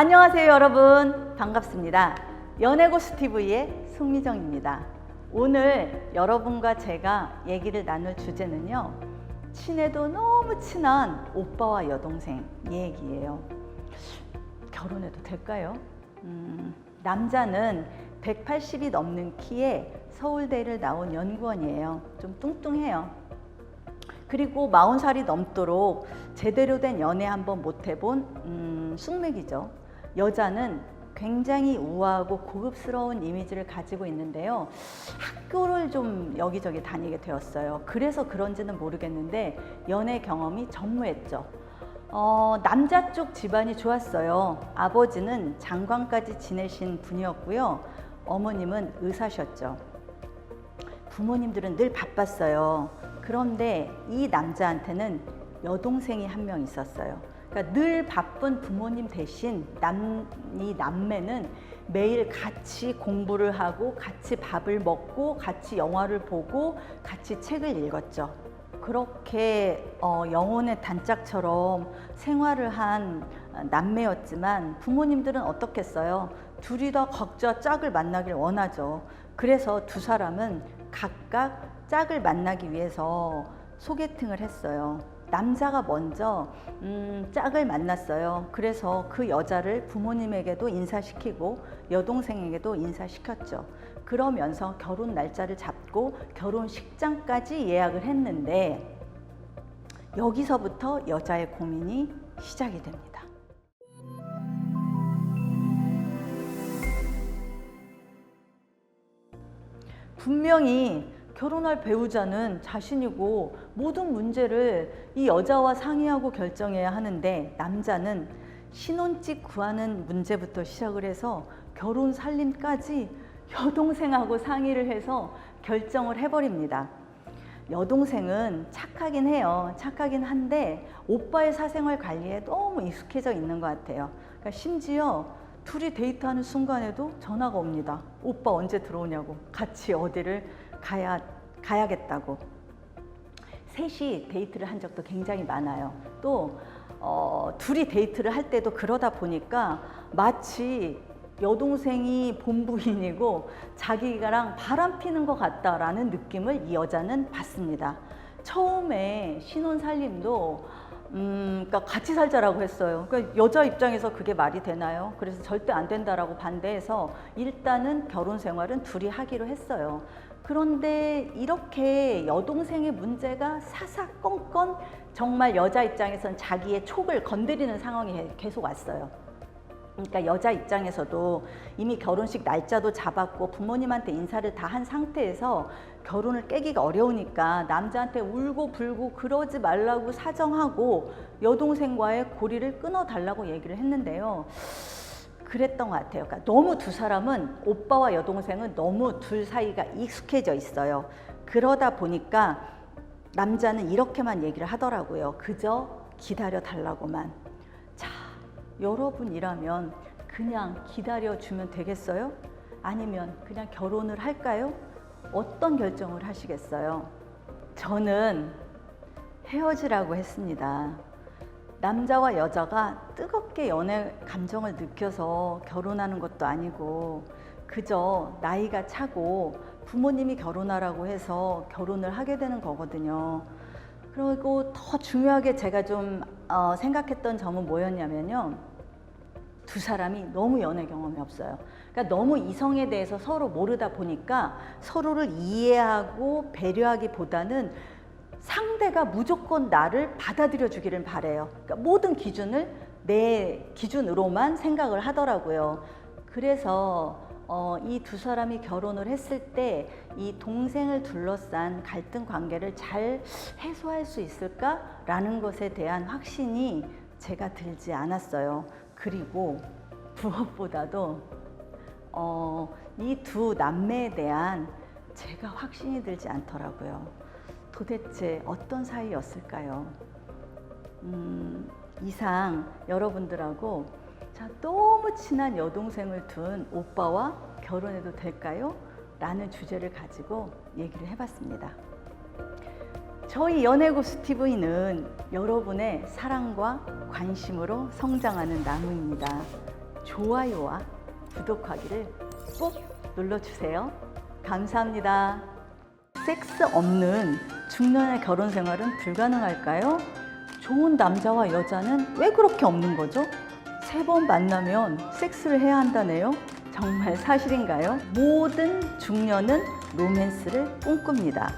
안녕하세요 여러분. 반갑습니다. 연애고스 TV의 송미정입니다. 오늘 여러분과 제가 얘기를 나눌 주제는요 친해도 너무 친한 오빠와 여동생 얘기예요. 결혼해도 될까요? 음, 남자는 180이 넘는 키에 서울대를 나온 연구원이에요. 좀 뚱뚱해요. 그리고 40살이 넘도록 제대로 된 연애 한번 못 해본 음, 숙맥이죠. 여자는 굉장히 우아하고 고급스러운 이미지를 가지고 있는데요. 학교를 좀 여기저기 다니게 되었어요. 그래서 그런지는 모르겠는데 연애 경험이 전무했죠. 어, 남자 쪽 집안이 좋았어요. 아버지는 장관까지 지내신 분이었고요. 어머님은 의사셨죠. 부모님들은 늘 바빴어요. 그런데 이 남자한테는 여동생이 한 명 있었어요. 그러니까 늘 바쁜 부모님 대신 남, 이 남매는 매일 같이 공부를 하고 같이 밥을 먹고 같이 영화를 보고 같이 책을 읽었죠. 그렇게 어, 영혼의 단짝처럼 생활을 한 남매였지만 부모님들은 어떻겠어요? 둘이 다 각자 짝을 만나길 원하죠. 그래서 두 사람은 각각 짝을 만나기 위해서 소개팅을 했어요. 남자가 먼저 음, 짝을 만났어요. 그래서 그 여자를 부모님에게도 인사시키고 여동생에게도 인사시켰죠. 그러면서 결혼 날짜를 잡고 결혼식장까지 예약을 했는데 여기서부터 여자의 고민이 시작이 됩니다. 분명히 결혼할 배우자는 자신이고 모든 문제를 이 여자와 상의하고 결정해야 하는데 남자는 신혼집 구하는 문제부터 시작을 해서 결혼 살림까지 여동생하고 상의를 해서 결정을 해버립니다. 여동생은 착하긴 해요. 착하긴 한데 오빠의 사생활 관리에 너무 익숙해져 있는 것 같아요. 그러니까 심지어 둘이 데이트하는 순간에도 전화가 옵니다. 오빠 언제 들어오냐고. 같이 어디를 가야, 가야겠다고. 셋이 데이트를 한 적도 굉장히 많아요. 또, 어, 둘이 데이트를 할 때도 그러다 보니까 마치 여동생이 본부인이고 자기가랑 바람 피는 것 같다라는 느낌을 이 여자는 받습니다. 처음에 신혼 살림도 음, 그러니까 같이 살자라고 했어요. 그러니까 여자 입장에서 그게 말이 되나요? 그래서 절대 안 된다라고 반대해서 일단은 결혼 생활은 둘이 하기로 했어요. 그런데 이렇게 여동생의 문제가 사사건건 정말 여자 입장에선 자기의 촉을 건드리는 상황이 계속 왔어요. 그러니까 여자 입장에서도 이미 결혼식 날짜도 잡았고 부모님한테 인사를 다 한 상태에서 결혼을 깨기가 어려우니까 남자한테 울고 불고 그러지 말라고 사정하고 여동생과의 고리를 끊어달라고 얘기를 했는데요. 그랬던 것 같아요. 그러니까 너무 두 사람은 오빠와 여동생은 너무 둘 사이가 익숙해져 있어요. 그러다 보니까 남자는 이렇게만 얘기를 하더라고요. 그저 기다려 달라고만. 자, 여러분이라면 그냥 기다려주면 되겠어요? 아니면 그냥 결혼을 할까요? 어떤 결정을 하시겠어요? 저는 헤어지라고 했습니다. 남자와 여자가 뜨겁게 연애 감정을 느껴서 결혼하는 것도 아니고 그저 나이가 차고 부모님이 결혼하라고 해서 결혼을 하게 되는 거거든요. 그리고 더 중요하게 제가 좀 어, 생각했던 점은 뭐였냐면요. 두 사람이 너무 연애 경험이 없어요. 그러니까 너무 이성에 대해서 서로 모르다 보니까 서로를 이해하고 배려하기보다는 상대가 무조건 나를 받아들여 주기를 바래요. 그러니까 모든 기준을 내 기준으로만 생각을 하더라고요. 그래서 어, 이 두 사람이 결혼을 했을 때 이 동생을 둘러싼 갈등 관계를 잘 해소할 수 있을까라는 것에 대한 확신이 제가 들지 않았어요. 그리고 무엇보다도 어, 이 두 남매에 대한 제가 확신이 들지 않더라고요. 도대체 어떤 사이였을까요? 음, 이상 여러분들하고 자, 너무 친한 여동생을 둔 오빠와 결혼해도 될까요? 라는 주제를 가지고 얘기를 해봤습니다. 저희 연애고수 TV는 여러분의 사랑과 관심으로 성장하는 나무입니다. 좋아요와 구독하기를 꼭 눌러주세요. 감사합니다. 섹스 없는 중년의 결혼 생활은 불가능할까요? 좋은 남자와 여자는 왜 그렇게 없는 거죠? 세 번 만나면 섹스를 해야 한다네요? 정말 사실인가요? 모든 중년은 로맨스를 꿈꿉니다.